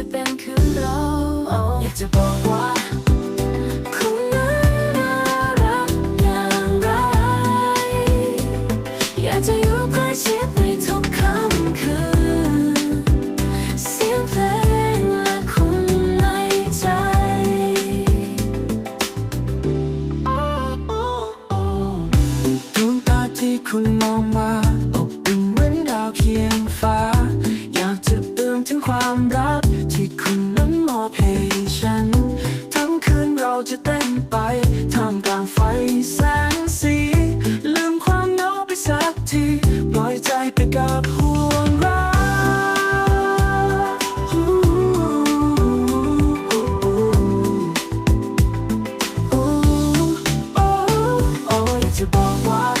จะเป็นคืนเราอยากจะบอกว่าคุณนั้นน่ารักอย่างไร อยากจะอยู่ใกล้ชิดในทุกค่ำคืนเสียงเพลงและคุณในใจ ดวงตาที่คุณมองมาอบอุ่นเหมือนดาวเคียงฟ้า อยากจะเติมถึงความรัก ไปทำกลางไฟแสงสี ลืมความเหงาไปสักทีปล่อยใจไปกับห่วงรักจะบอกว่า